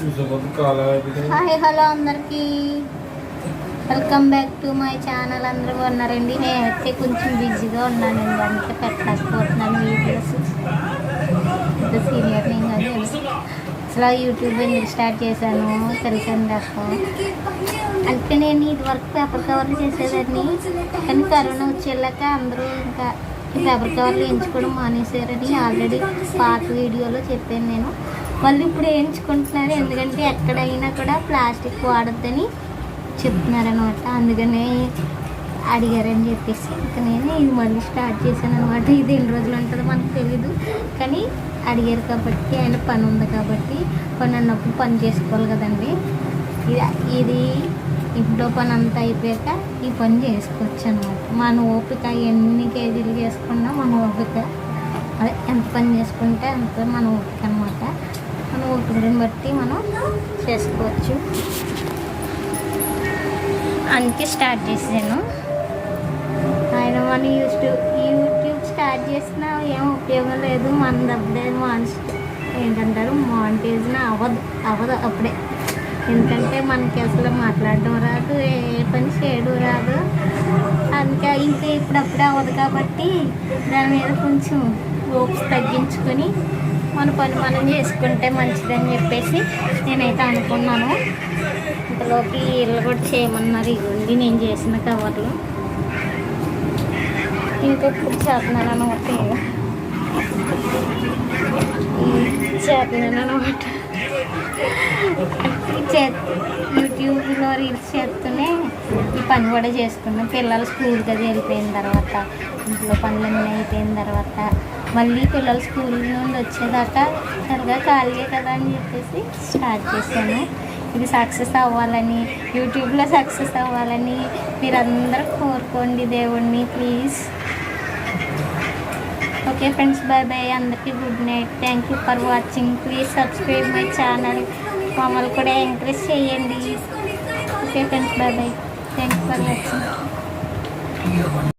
Hi hello అందరికీ. Welcome back to my channel అందరూ ఉన్నారండి నేనైతే కొంచెం బిజీగా ఉన్నానండి అందుకే పెట్టలేకపోతున్నాను వీడియోస్. ఇంత సీనియర్ నేను కాదు. అసలు యూట్యూబ్ ఎందుకు స్టార్ట్ చేశాను? తెలిసింది అసలు అంటే నేను ఇది వరకు పేపర్ కవర్లు చేసేదాన్ని. కానీ కరోనా వచ్చేలాక అందరూ ఇంకా పేపర్ కవర్లు ఎంచుకోవడం మానేశారని ఆల్రెడీ పాత వీడియోలో చెప్పాను నేను. వాళ్ళు ఇప్పుడు వేయించుకుంటున్నారు ఎందుకంటే ఎక్కడైనా కూడా ప్లాస్టిక్ వాడద్దని చెప్తున్నారనమాట. అందుకనే అడిగారని చెప్పేసి ఇంకా నేను ఇది మళ్ళీ స్టార్ట్ చేశాను అనమాట ఇది ఎన్ని రోజులు ఉంటుందో మనకు తెలీదు. కానీ అడిగారు కాబట్టి ఆయన పని ఉంది కాబట్టి పని అన్నప్పుడు పని చేసుకోవాలి కదండి. ఇది ఇది ఇంట్లో పని అంతా అయిపోయాక ఈ పని చేసుకోవచ్చు అనమాట మన ఓపిక ఎన్ని కేజీలు చేసుకున్నా మన ఓపిక. అదే ఎంత పని చేసుకుంటే అంత మన ఓపిక అనమాట మన బట్టి మనం చేసుకోవచ్చు. అందుకే స్టార్ట్ చేసాను ఆయన మన యూట్యూబ్ యూట్యూబ్ స్టార్ట్ చేసినా ఏం ఉపయోగం లేదు. మన డబ్బే మాన్స్ ఏంటంటారు? మానిటైజ్న అవ్వదు అవ్వదు అప్పుడే. ఎందుకంటే మనకి అసలు మాట్లాడడం రాదు ఏ పని చేయడం రాదు. అందుకే ఇంకా ఇప్పుడప్పుడే అవ్వదు కాబట్టి దాని మీద కొంచెం ఓప్స్ తగ్గించుకొని మన పని మనం చేసుకుంటే మంచిదని చెప్పేసి నేనైతే అనుకున్నాను. ఇంతలోకి వీళ్ళు కూడా చేయమన్నారు ఇవ్వండి నేను చేసిన కవర్లు. ఇంకొకటి చేస్తున్నాను అనమాట చేస్తున్నాను అనమాట చే యూట్యూబ్లో రీల్స్ చేస్తూనే ఈ పని కూడా చేసుకున్నాం పిల్లలు స్కూల్కి అది వెళ్ళిపోయిన తర్వాత ఇంట్లో పనులన్నీ అయిపోయిన తర్వాత మళ్ళీ పిల్లలు స్కూల్ నుండి వచ్చేదాకా సరిగా ఖాళీయే కదా అని చెప్పేసి స్టార్ట్ చేశాను. ఇది సక్సెస్ అవ్వాలని యూట్యూబ్లో సక్సెస్ అవ్వాలని మీరందరూ కోరుకోండి దేవుణ్ణి please. Okay friends bye bye అందరికీ good night. Thank you for watching. Please subscribe my channel. మమ్మల్ని కూడా ఎంకరేజ్ చేయండి. Okay friends bye bye thank you for watching.